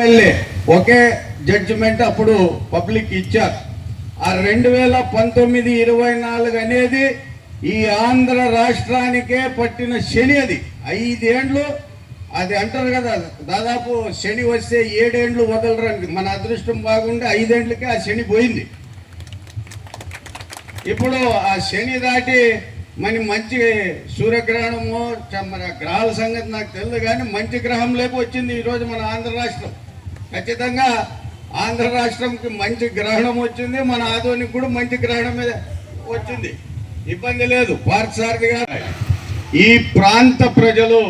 MLA ఒకే judgement అప్పుడు public ఇచ్చారు. ఆ రెండు వేల పంతొమ్మిది ఇరవై నాలుగు అనేది ఈ ఆంధ్ర రాష్ట్రానికే పట్టిన శని అది. ఐదేండ్లు అది అంటారు కదా దాదాపు శని వస్తే ఏడేండ్లు వదలరండి. మన అదృష్టం బాగుండే ఐదేండ్లకే ఆ శని పోయింది. ఇప్పుడు ఆ శని దాటి మన మంచి సూర్యగ్రహణము చ- మన గ్రహాల సంగతి నాకు తెలియదు కానీ మంచి గ్రహం లేక వచ్చింది ఈరోజు మన ఆంధ్ర రాష్ట్రం. ఖచ్చితంగా ఆంధ్ర రాష్ట్రంకి మంచి గ్రహణం వచ్చింది మన ఆధోనికి కూడా మంచి గ్రహణం మీద వచ్చింది. ఇబ్బంది లేదు పార్థసారథి గారు. ఈ ప్రాంత ప్రజలు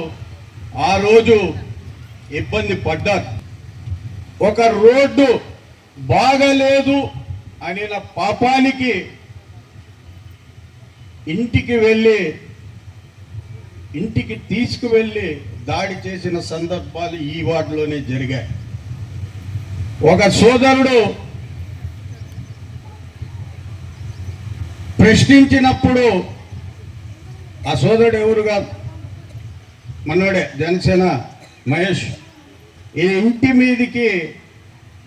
ఆ రోజు ఇబ్బంది పడ్డారు. ఒక రోడ్డు బాగలేదు అనిన పాపానికి ఇంటికి వెళ్ళి ఇంటికి తీసుకువెళ్ళి దాడి చేసిన సందర్భాలు ఈ వార్డులోనే జరిగాయి. ఒక సోదరుడు ప్రశ్నించినప్పుడు ఆ సోదరుడు ఎవరుగా మనోడే జనసేన మహేష్. ఈ ఇంటి మీదికి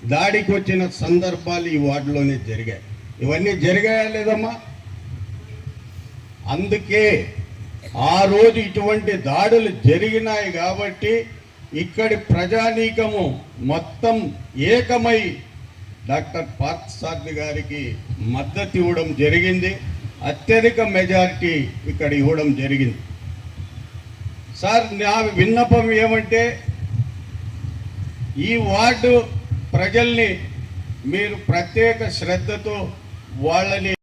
దాడికి వచ్చిన సందర్భాలు ఈ వార్డులోనే జరిగాయి. ఇవన్నీ జరిగాయా లేదమ్మా? అందుకే ఆ రోజు ఇటువంటి దాడులు జరిగినాయి కాబట్టి ఇక్కడి ప్రజానీకము మొత్తం ఏకమై డాక్టర్ పార్థసారథి గారికి మద్దతు ఇవ్వడం జరిగింది. అత్యధిక మెజారిటీ ఇక్కడ ఇవ్వడం జరిగింది. సార్ నా విన్నపం ఏమంటే ఈ వార్డు ప్రజల్ని మీరు ప్రత్యేక శ్రద్ధతో వాళ్ళని